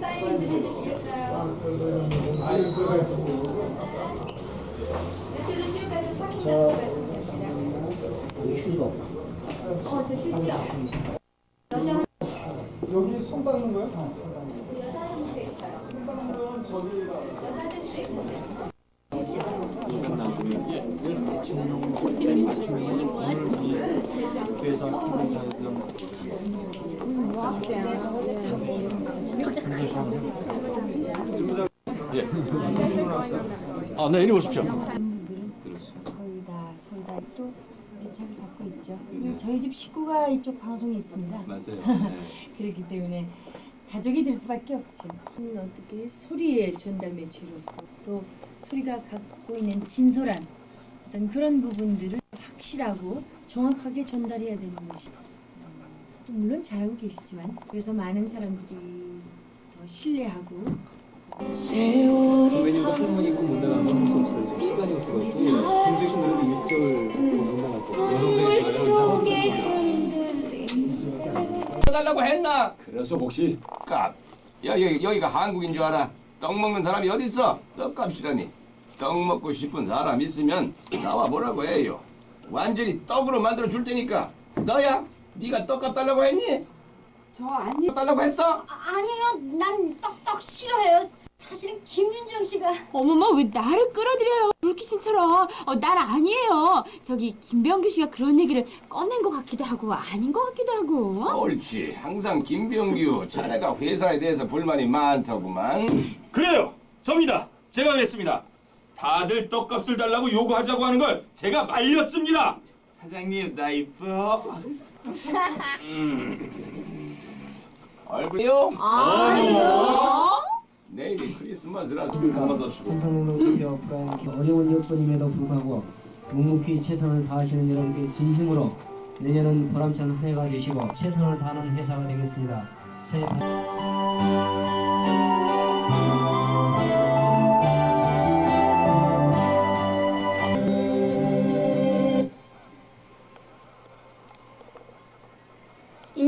사인 좀 해주시겠어요? 밑으로 어, 저 휴지요. 여자 여기 손 닦는 거요? 여자 화장실에 있어요. 손 닦는 거는 저기가 여자 화장실에 있는데. 아, 네, 이리 오십시오. 분들은 거의 다 soldat도 애착을 갖고 있죠. 그리고 저희 집 식구가 이쪽 방송에 있습니다. 맞아요. 그렇기 때문에 가족이 될 수밖에 없죠. 그 어떻게 소리의 전달 매체로서 또 소리가 갖고 있는 진솔한 어떤 그런 부분들을 확실하고 정확하게 전달해야 되는 것이 어, 또 물론 잘하고 계시지만 그래서 많은 사람들이 더 신뢰하고 그래서 혹시 값. 야 여기 여기가 한국인 줄 알아? 떡 먹는 사람이 어디 있어? 떡값이라니. 떡 먹고 싶은 사람 있으면 나와 보라고 해요. 완전히 떡으로 만들어 줄 테니까. 너야? 네가 떡값 달라고 했니? 저 아니 달라고 했어? 아니에요. 난 떡떡 싫어해요. 사실은 김윤정 씨가 어머머 왜 나를 끌어들여요 불키신처럼 어, 난 아니에요 저기 김병규 씨가 그런 얘기를 꺼낸 것 같기도 하고 아닌 것 같기도 하고 옳지. 항상 김병규 자네가 회사에 대해서 불만이 많더구만. 그래요. 접니다. 제가 그랬습니다. 다들 떡값을 달라고 요구하자고 하는 걸 제가 말렸습니다. 사장님 나 이뻐. 얼굴이요? 어? 내일이 크리스마스라서 가만뒀어. 삼성냉동 기업과 어려운 여건임에도 불구하고 묵묵히 최선을 다하시는 여러분께 진심으로 내년은 보람찬 한 해가 되시고 최선을 다하는 회사가 되겠습니다. 새해 복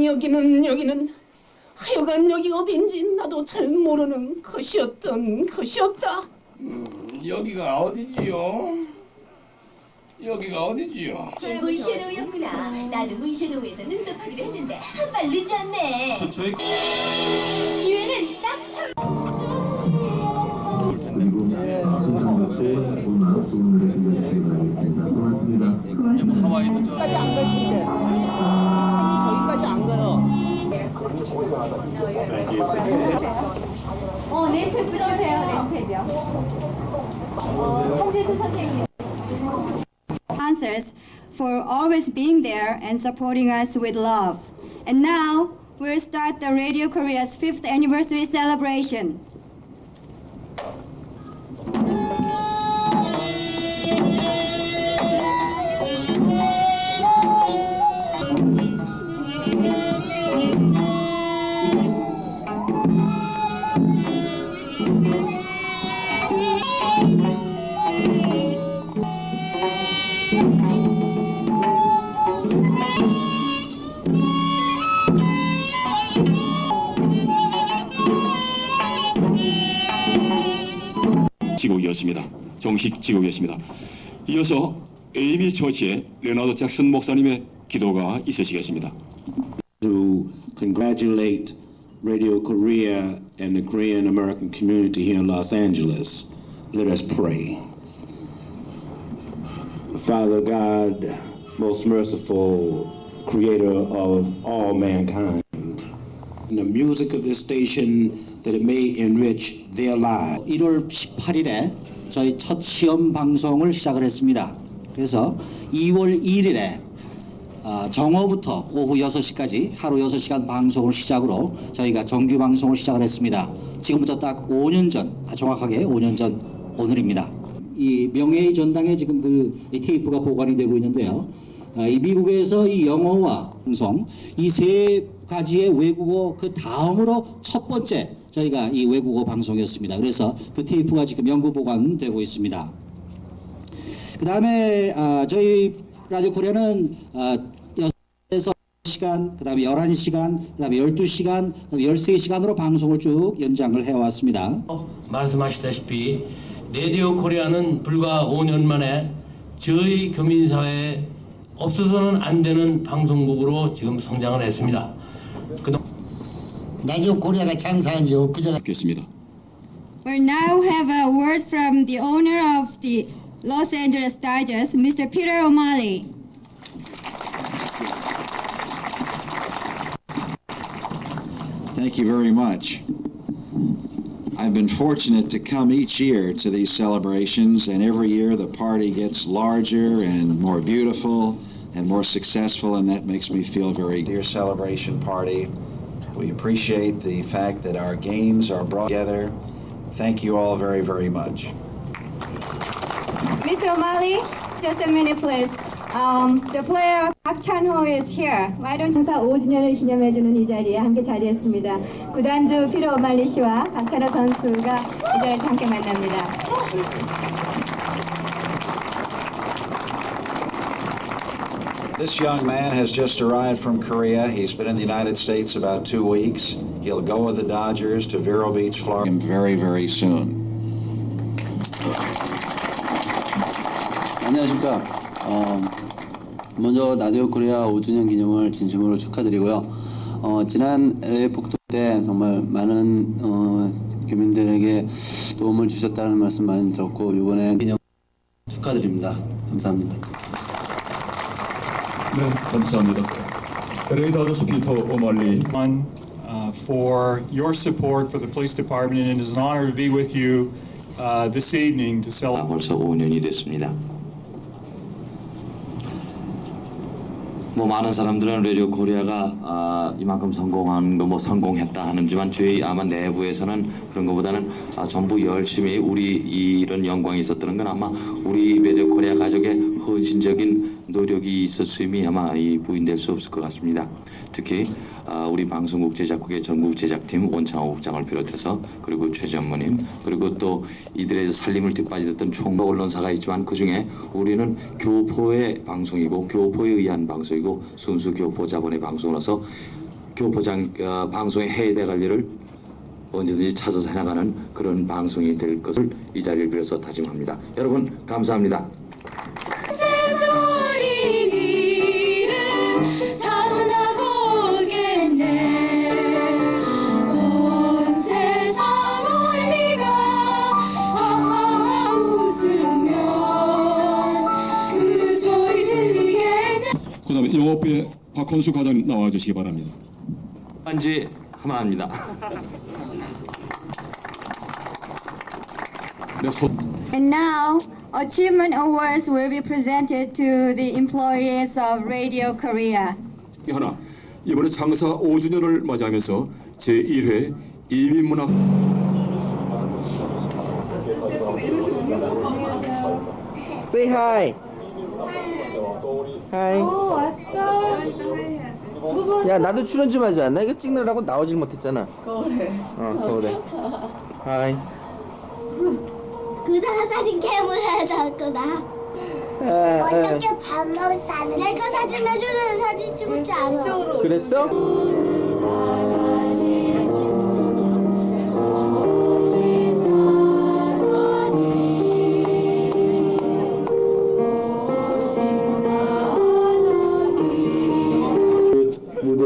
여기는 여기는 하여간 여기 어딘지 나도 잘 모르는 것이었던 것이었다. 여기가 어디지요? 여기가 어디지요? 문신호였구나. 나도 문신호에서 눈썹 크기로 했는데 한 발 늦지 않네. 저 저희 기회는 딱 하와이도 저 어, 네임책 붙여주세요, 네임책이요. 어, 홍재수 선생님. Answers for always being there and supporting us with love. And now we'll start the Radio Korea's fifth anniversary celebration. 지곡이었습니다. 정식 지곡이었습니다. 이어서 에이미 처치의 레나드 잭슨 목사님의 기도가 있으시겠습니다. to congratulate Radio Korea and the Korean American community here in Los Angeles. Let us pray. Father God, most merciful creator of all mankind, the music of this station that it may enrich their lives. 1월 18일에 저희 첫 시험 방송을 시작을 했습니다. 그래서 2월 1일에 아, 정오부터 오후 6시까지 하루 6시간 방송을 시작으로 저희가 정규 방송을 시작을 했습니다. 지금부터 딱 5년 전, 아, 정확하게 5년 전 오늘입니다. 이 명예의 전당에 지금 그이 테이프가 보관이 되고 있는데요. 어, 이 미국에서 이 영어와 방송 이 세 가지의 외국어 그 다음으로 첫 번째 저희가 이 외국어 방송이었습니다. 그래서 그 테이프가 지금 연구 보관되고 있습니다. 그 다음에 아, 저희 라디오 코리아는 아, 6에서 시간, 그 다음에 11시간, 그 다음에 12시간, 그 다음에 13시간으로 방송을 쭉 연장을 해왔습니다. 말씀하시다시피 레디오 코리아는 불과 5년 만에 저희 교민사회에 없어서는 안 되는 방송국으로 지금 성장을 했습니다. 그동 라 디오 코리아가 장사한 지 엊그제 겠습니다. We now have a word from the owner of the Los Angeles Dodgers, Mr. Peter O'Malley. Thank you very much. I've been fortunate to come each year to these celebrations, and every year the party gets larger and more beautiful and more successful, and that makes me feel very dear celebration party. We appreciate the fact that our games are brought together. Thank you all very, very much. Mr. O'Malley, just a minute, please. Um, the player Park Chan-ho is here. Why don't you? 사 5주년을 기념해주는 이 자리에 함께 자리했습니다. 구단주 피터 오말리 씨와 박찬호 선수가 이 자리에서 함께 만납니다. This young man has just arrived from Korea. He's been in the United States about two weeks. He'll go with the Dodgers to Vero Beach, Florida, very, very soon. 안녕하십니까. 어, 먼저 라디오 코리아 5주년 기념을 진심으로 축하드리고요. 어, 지난 LA 폭동 때 정말 많은 어, 교민들에게 도움을 주셨다는 말씀 많이 들었고 이번에 기념 축하드립니다. 감사합니다. 네, 감사합니다. LA 다저스 피터 오말리 uh, for your support for the police department, and it is an honor to be with you uh, this evening to celebrate. 벌써 5년이 됐습니다. 뭐 많은 사람들은 라디오 코리아가 아, 이만큼 성공한 거뭐 성공했다 하는지만 저희 아마 내부에서는 그런 것보다는 아, 전부 열심히 우리 이런 영광이 있었다는 건 아마 우리 라디오 코리아 가족의 헌신적인 노력이 있었음이 아마 이 부인될 수 없을 것 같습니다. 특히 아, 우리 방송국 제작국의 전국 제작팀 원창호 국장을 비롯해서 그리고 최 전무님 그리고 또 이들의 살림을 뒷받이던 총각 언론사가 있지만 그 중에 우리는 교포의 방송이고 교포에 의한 방송이고 순수 교포 자본의 방송으로서 교포장 어, 방송의 해외 관리를 언제든지 찾아서 해나가는 그런 방송이 될 것을 이 자리를 빌어서 다짐합니다. 여러분 감사합니다. 그 다음에 영업부의 박헌수 과장 나와 주시기 바랍니다. 반지 하나입니다. 네, 소... And now, achievement awards will be presented to the employees of Radio Korea. 하나 이번에 상사 5주년을 맞이하면서 제1회 이민문학 Say hi. Hi. 어 왔어. 야 나도 출연 좀 하지 않나? 이거 찍느라고 나오질 못했잖아. 그래. 어 서울에. Hi. 그다가 사진 해줬구나. 아, 어저께 밥 먹었다는 내가 사진 해주는 사진 찍을 줄 알아. 그랬어?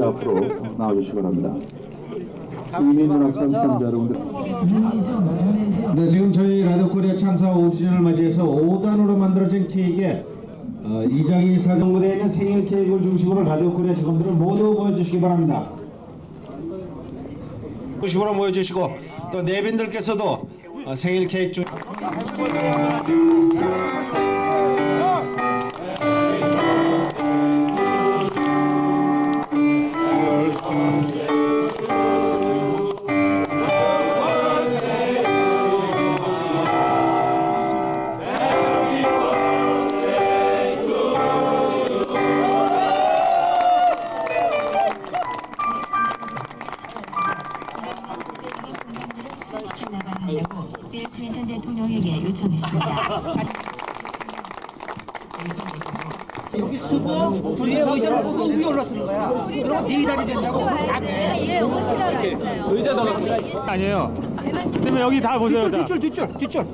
무대 앞으로 나와주시기 바랍니다. 이민문학상 시청자 여러분들. 네, 지금 저희 라디오 코리아 창사 5주년을 맞이해서 5단으로 만들어진 케이크에 어, 이장희 사정 무대에 있는 생일 케이크를 중심으로 라디오 코리아 직원들을 모두 모여주시기 바랍니다. 중심으로 모여주시고 또 내빈들께서도 어, 생일 케이크 중 의자를 보고 위에 올라서는 거야. 그러면 네 다리 된다고. 의자도 아니에요. 그러면 여기 다 보세요. 다. 뒷줄 뒷줄 뒷줄.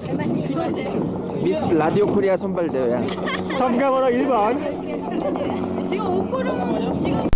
미스 라디오 코리아 선발대회야. 참가번호 1번. 지금 옷고름 지금